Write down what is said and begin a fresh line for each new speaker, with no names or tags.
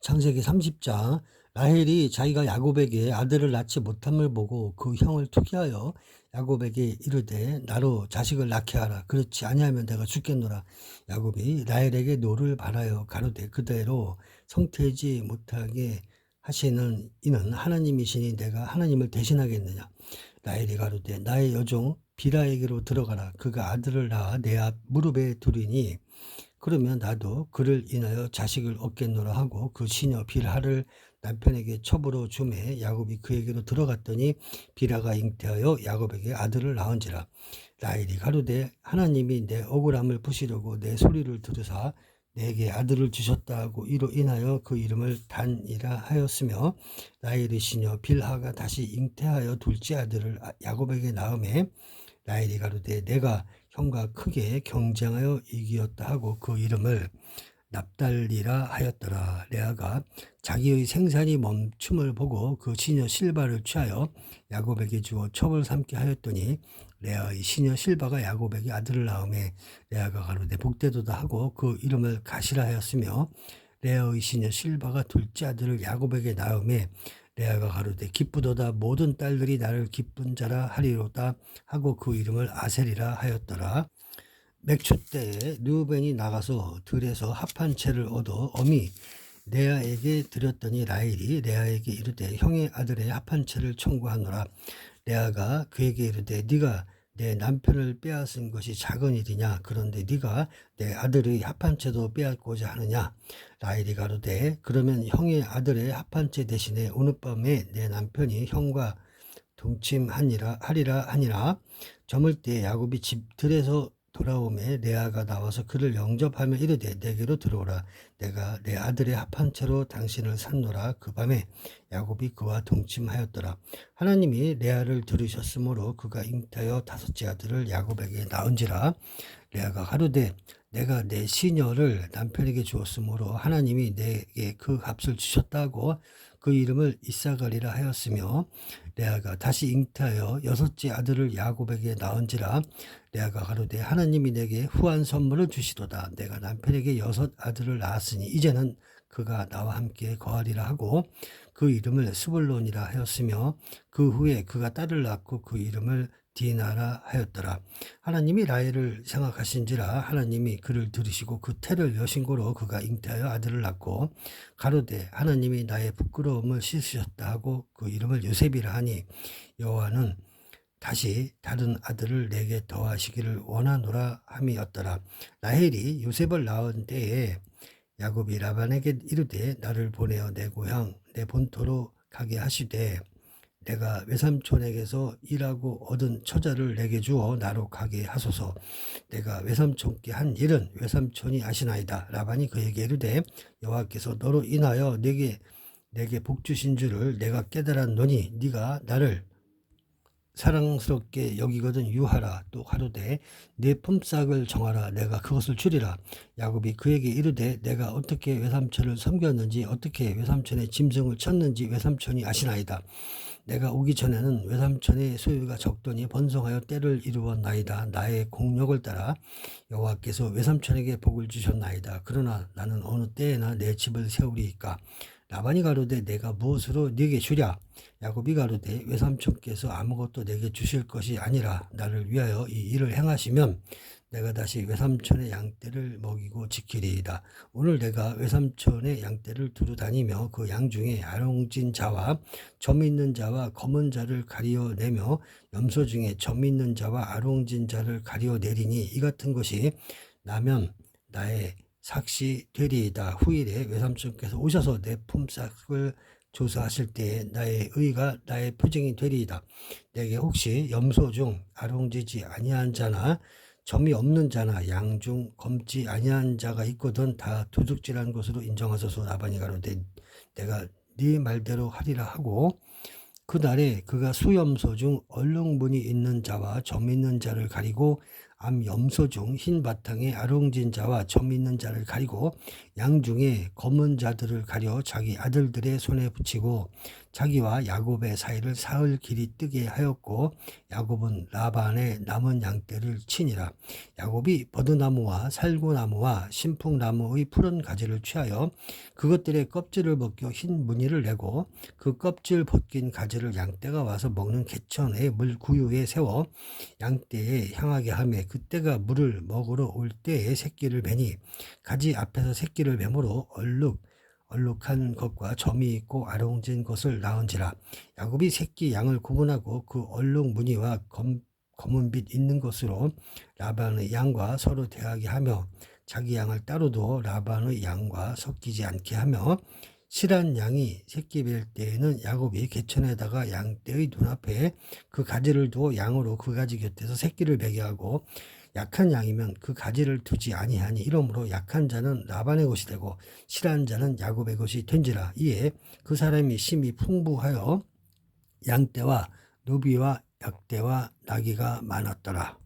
창세기 30장 라헬이 자기가 야곱에게 아들을 낳지 못함을 보고 그 형을 투기하여 야곱에게 이르되 나로 자식을 낳게 하라. 그렇지 아니하면 내가 죽겠노라. 야곱이 라헬에게 노를 바라여 가로되 그대로 성태지 못하게 하시는 이는 하나님이시니 내가 하나님을 대신하겠느냐? 라헬이 가로되 나의 여종 비라에게로 들어가라. 그가 아들을 낳아 내 앞 무릎에 두리니 그러면 나도 그를 인하여 자식을 얻겠노라 하고 그 시녀 빌하를 남편에게 첩으로 주매 야곱이 그에게로 들어갔더니 비라가 잉태하여 야곱에게 아들을 낳은지라. 라헬이 가로되 하나님이 내 억울함을 푸시려고 내 소리를 들으사 내게 아들을 주셨다 하고 이로 인하여 그 이름을 단이라 하였으며 라헬의 시녀 빌하가 다시 잉태하여 둘째 아들을 아- 야곱에게 낳음에 라헬이 가로되 내가 형과 크게 경쟁하여 이기었다 하고 그 이름을 납달리라 하였더라. 레아가 자기의 생산이 멈춤을 보고 그 시녀 실바를 취하여 야곱에게 주어 첩을 삼게 하였더니 레아의 시녀 실바가 야곱에게 아들을 낳음에 레아가 가로되 복되도다 하고 그 이름을 가시라 하였으며 레아의 시녀 실바가 둘째 아들을 야곱에게 낳음에 레아가 가로되 기쁘도다. 모든 딸들이 나를 기쁜 자라 하리로다. 하고 그 이름을 아셀이라 하였더라. 맥추 때에 르우벤이 나가서 들에서 합한 채를 얻어 어미 레아에게 드렸더니 라헬이 레아에게 이르되 형의 아들의 합한 채를 청구하노라. 레아가 그에게 이르되 네가 내 남편을 빼앗은 것이 작은 일이냐? 그런데 네가 내 아들의 합한 채도 빼앗고자 하느냐? 라헬이 가로되 그러면 형의 아들의 합한 채 대신에 오늘 밤에 내 남편이 형과 동침하니라 하리라 하니라. 저물 때 야곱이 집 들에서 돌아오매 레아가 나와서 그를 영접하며 이르되 내게로 들어오라. 내가 내 아들의 합한 채로 당신을 산노라. 그 밤에 야곱이 그와 동침하였더라. 하나님이 레아를 들으셨으므로 그가 잉태하여 다섯째 아들을 야곱에게 낳은지라. 레아가 가로되 내가 내 시녀를 남편에게 주었으므로 하나님이 내게 그 값을 주셨다고 그 이름을 이사가리라 하였으며 레아가 다시 잉태하여 여섯째 아들을 야곱에게 낳은지라 레아가 가로되 하나님이 내게 후한 선물을 주시도다. 내가 남편에게 여섯 아들을 낳았으니 이제는 그가 나와 함께 거하리라 하고 그 이름을 스불론이라 하였으며 그 후에 그가 딸을 낳고 그 이름을 디나라 하였더라. 하나님이 라헬을 생각하신지라 하나님이 그를 들으시고 그 태를 여신고로 그가 잉태하여 아들을 낳고 가로되 하나님이 나의 부끄러움을 씻으셨다 하고 그 이름을 요셉이라 하니 여호와는 다시 다른 아들을 내게 더하시기를 원하노라 함이었더라. 라헬이 요셉을 낳은 때에 야곱이 라반에게 이르되 나를 보내어 내 고향 내 본토로 가게 하시되 내가 외삼촌에게서 일하고 얻은 처자를 내게 주어 나로 가게 하소서 내가 외삼촌께 한 일은 외삼촌이 아시나이다 라반이 그에게 이르되 여호와께서 너로 인하여 내게 내게 복 주신 줄을 내가 깨달았노니 네가 나를 사랑스럽게 여기거든 유하라 또 하루되 내 품삯을 정하라 내가 그것을 주리라. 야곱이 그에게 이르되 내가 어떻게 외삼촌을 섬겼는지 어떻게 외삼촌의 짐승을 쳤는지 외삼촌이 아시나이다 내가 오기 전에는 외삼촌의 소유가 적더니 번성하여 때를 이루었나이다. 나의 공력을 따라 여호와께서 외삼촌에게 복을 주셨나이다. 그러나 나는 어느 때에나 내 집을 세우리이까? 라반이 가로되 내가 무엇으로 네게 주랴? 야곱이 가로되 외삼촌께서 아무것도 내게 주실 것이 아니라 나를 위하여 이 일을 행하시면 내가 다시 외삼촌의 양떼를 먹이고 지키리이다. 오늘 내가 외삼촌의 양떼를 두루 다니며 그 양 중에 아롱진 자와 점 있는 자와 검은 자를 가리어내며 염소 중에 점 있는 자와 아롱진 자를 가리어내리니 이 같은 것이 나면 나의 삭시 되리이다. 후일에 외삼촌께서 오셔서 내 품삯을 조사하실 때에 나의 의가 나의 표징이 되리이다. 내게 혹시 염소 중 아롱지지 아니한 자나 점이 없는 자나 양중 검지 아니한 자가 있거든 다 도둑질한 것으로 인정하소서 라반이 가로되 내가 네 말대로 하리라 하고 그날에 그가 수염소 중 얼룩무늬 있는 자와 점 있는 자를 가리고 암 염소 중 흰 바탕에 아롱진 자와 점 있는 자를 가리고 양 중에 검은 자들을 가려 자기 아들들의 손에 붙이고 자기와 야곱의 사이를 사흘 길이 뜨게 하였고 야곱은 라반의 남은 양떼를 치니라. 야곱이 버드나무와 살구나무와 신풍나무의 푸른 가지를 취하여 그것들의 껍질을 벗겨 흰 무늬를 내고 그 껍질 벗긴 가지를 양떼가 와서 먹는 개천의 물 구유에 세워 양떼에 향하게 하며 그때가 물을 먹으러 올 때에 새끼를 베니 가지 앞에서 새끼를 베므로 얼룩 얼룩한 것과 점이 있고 아롱진 것을 낳은지라. 야곱이 새끼 양을 구분하고 그 얼룩 무늬와 검, 검은빛 있는 것으로 라반의 양과 서로 대하게 하며 자기 양을 따로 두어 라반의 양과 섞이지 않게 하며 실한 양이 새끼 뵐 때에는 야곱이 개천에다가 양떼의 눈앞에 그 가지를 두어 양으로 그 가지 곁에서 새끼를 베게 하고 약한 양이면 그 가지를 두지 아니하니 이러므로 약한 자는 라반의 것이 되고 실한 자는 야곱의 것이 된지라 이에 그 사람이 심히 풍부하여 양떼와 노비와 약떼와 나귀가 많았더라.